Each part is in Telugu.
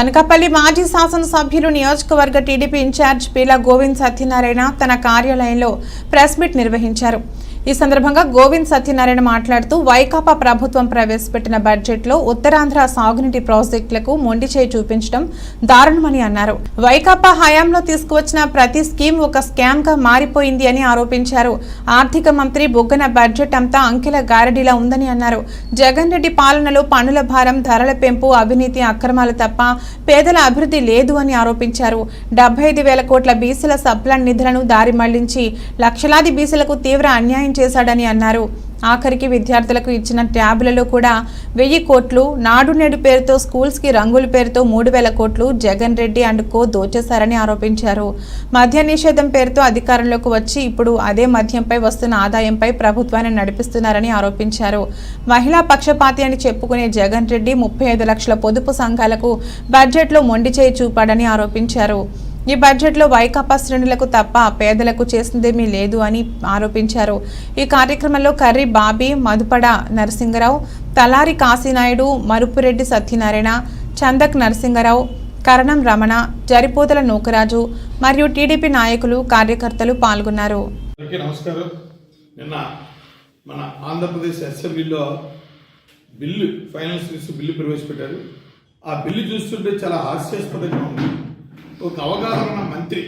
అనకాపల్లి మాజీ శాసనసభ్యులు నియోజకవర్గ టీడీపీ ఇన్ఛార్జ్ పీలా గోవింద్ సత్యనారాయణ తన కార్యాలయంలో ప్రెస్ మీట్ నిర్వహించారు. ఈ సందర్భంగా గోవింద్ సత్యనారాయణ మాట్లాడుతూ వైకాపా ప్రభుత్వం ప్రవేశపెట్టిన బడ్జెట్లో ఉత్తరాంధ్ర సాగునీటి ప్రాజెక్టులకు మొండి చేయి చూపించడం దారుణమని అన్నారు. వైకాపా హయాంలో తీసుకువచ్చిన ప్రతి స్కీమ్ ఒక స్కామ్గా మారిపోయింది అని ఆరోపించారు. ఆర్థిక మంత్రి బుగ్గన బడ్జెట్ అంతా అంకెల గారడిలా ఉందని అన్నారు. జగన్ రెడ్డి పాలనలో పన్నుల భారం ధరల పెంపు అవినీతి అక్రమాలు తప్ప పేదల అభివృద్ధి లేదు అని ఆరోపించారు. డెబ్బై ఐదు వేల కోట్ల బీసీల సప్లాన్ నిధులను దారి మళ్ళించి లక్షలాది బీసీలకు తీవ్ర అన్యాయం చేశాడని అన్నారు. ఆఖరికి విద్యార్థులకు ఇచ్చిన ట్యాబులలో కూడా వెయ్యి కోట్లు నాడు నేడు పేరుతో స్కూల్స్కి రంగుల పేరుతో మూడు వేల కోట్లు జగన్ రెడ్డి అండ్ కో దోచేశారని ఆరోపించారు. మద్య నిషేధం పేరుతో అధికారంలోకి వచ్చి ఇప్పుడు అదే మద్యంపై వస్తున్న ఆదాయంపై ప్రభుత్వాన్ని నడిపిస్తున్నారని ఆరోపించారు. మహిళా పక్షపాతి అని చెప్పుకునే జగన్ రెడ్డి ముప్పై ఐదు లక్షల పొదుపు సంఘాలకు బడ్జెట్లో మొండి చేయి చూపాడని ఆరోపించారు. ఈ బడ్జెట్లో వైకాపా శ్రేణులకు తప్ప పేదలకు చేసిందేమీ లేదు అని ఆరోపించారు. ఈ కార్యక్రమంలో కర్రీ బాబీ మధుపడ నరసింగరావు తలారి కాశీనాయుడు మరుపురెడ్డి సత్యనారాయణ చందక్ నరసింగరావు కరణం రమణ జరిపోతల నూకరాజు మరియు టీడీపీ నాయకులు కార్యకర్తలు పాల్గొన్నారు. నమస్కారం. నిన్న మన ఆంధ్రప్రదేశ్ అసెంబ్లీలో బిల్లు ఫైనాన్స్ బిల్లు ప్రవేశపెట్టారు. ఆ బిల్లు చూస్తుంటే చాలా హాస్యాస్పదంగా ఉంది. ఒక అవగాహన ఉన్న మంత్రి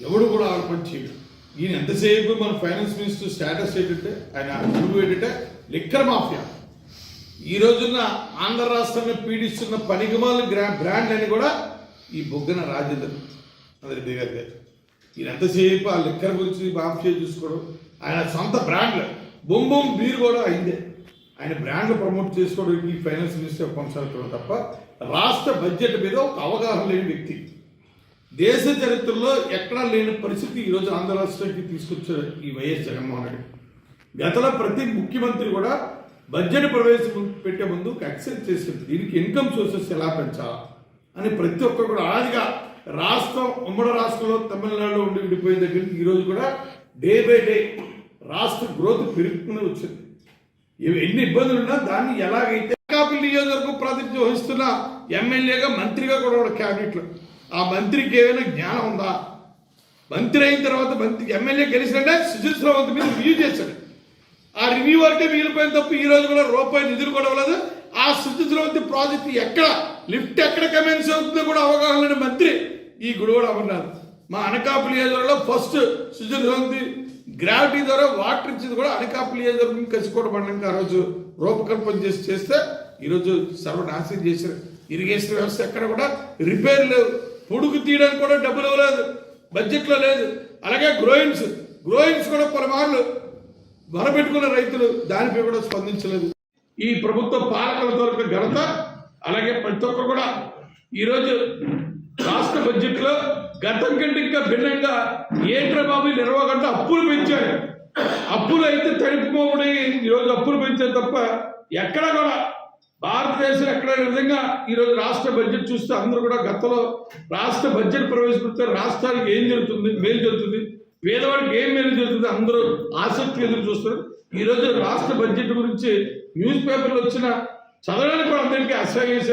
ఎవడు కూడా ఆడపడి చేయడు. ఈయన ఎంతసేపు మన ఫైనాన్స్ మినిస్టర్ స్టేటస్ ఏంటంటే ఆయన అడుగు ఏంటంటే లిక్కర్ మాఫియా. ఈ రోజున ఆంధ్ర రాష్ట్రాన్ని పీడిస్తున్న పనికిమాల గ్రా బ్రాండ్ అని కూడా ఈ బొగ్గన రాజేందర్ అది గారి గారు ఈయన ఎంతసేపు ఆ లిక్కర్ గురించి మాఫియా చూసుకోవడం ఆయన సొంత బ్రాండ్లు. బొమ్మ బీర్ కూడా అయిందే. ఆయన బ్రాండ్లు ప్రమోట్ చేసుకోవడానికి ఈ ఫైనాన్స్ మినిస్టర్ కొనసాగుతున్నాడు తప్ప రాష్ట్ర బడ్జెట్ మీద ఒక అవగాహన లేని వ్యక్తి. దేశ చరిత్రలో ఎక్కడా లేని పరిస్థితి ఈరోజు ఆంధ్ర రాష్ట్రానికి తీసుకొచ్చారు ఈ వైఎస్ జగన్మోహన్ రెడ్డి. గతంలో ప్రతి ముఖ్యమంత్రి కూడా బడ్జెట్ ప్రవేశం పెట్టే ముందు ఎక్సైజ్ చేసింది దీనికి ఇన్కమ్ సోర్సెస్ ఎలా పెంచాలా అని ప్రతి ఒక్కరు కూడా ఆదిగా రాష్ట్రం ఉమ్మడి రాష్ట్రంలో తమిళనాడులో ఉండి విడిపోయిన దగ్గర ఈరోజు కూడా డే బై డే రాష్ట్ర గ్రోత్ పెరుగుతూనే వచ్చింది. ఎన్ని ఇబ్బందులు ఉన్నా దాన్ని ఎలాగైతే కాపుల నియోజకవర్గం ప్రాతినిధ్యం వహిస్తున్న ఎమ్మెల్యేగా మంత్రిగా కూడా ఉన్నాడు క్యాబినెట్లో. ఆ మంత్రికి ఏమైనా జ్ఞానం ఉందా? మంత్రి అయిన తర్వాత మంత్రి ఎమ్మెల్యే గెలిచినట్టే సుజిత్ శ్రవంత్ మీద రివ్యూ చేశాడు. ఆ రివ్యూ వరకే మిగిలిపోయిన తప్ప ఈ రోజు కూడా రూపాయి నిధులు కూడా ఇవ్వలేదు. ఆ సుజిత్ శ్రవంతి ప్రాజెక్ట్ ఎక్కడ? లిఫ్ట్ ఎక్కడ కమెన్స్ అవుతుందో కూడా అవగాహన లేని మంత్రి ఈ గుడివాడ అమర్నాథ్. మా అనకాపల్లి ఏజర్లో ఫస్ట్ సుజిత్ శ్రవంతి గ్రావిటీ ద్వారా వాటర్ ఇచ్చింది కూడా అనకాపల్లి ఏజర్ కసికోట ఆ రోజు రూపకల్పన చేసి చేస్తే ఈరోజు సర్వనాశనం చేశారు. ఇరిగేషన్ వ్యవస్థ ఎక్కడ కూడా రిపేర్ లేవు. పొడుగు తీయడానికి కూడా డబ్బులు ఇవ్వలేదు. బడ్జెట్లో లేదు. అలాగే గ్రోయిన్స్ గ్రోయిన్స్ కూడా పలుమార్లు మొరబెట్టుకున్న రైతులు దానిపై కూడా స్పందించలేదు. ఈ ప్రభుత్వ పాలకుల దొరక ఘనత అలాగే ప్రతి ఒక్కరు కూడా ఈరోజు రాష్ట్ర బడ్జెట్లో గతం కంటే ఇంకా భిన్నంగా ఏంట్రా బాబు ఇరవై గంట అప్పులు పెంచారు. అప్పులు అయితే తడిపిపోబడి ఈరోజు అప్పులు పెంచారు తప్ప ఎక్కడ కూడా. భారతదేశం ఎక్కడ విధంగా ఈరోజు రాష్ట్ర బడ్జెట్ చూస్తే అందరూ కూడా గతంలో రాష్ట్ర బడ్జెట్ ప్రవేశపెడితే రాష్ట్రానికి ఏం జరుగుతుంది మేలు జరుగుతుంది పేదవాడికి ఏం మేలు జరుగుతుంది అందరూ ఆసక్తి ఎదురు చూస్తారు ఈరోజు రాష్ట్ర బడ్జెట్ గురించి న్యూస్ పేపర్లు వచ్చిన చదవడానికి కూడా అందరికీ అసహ్యం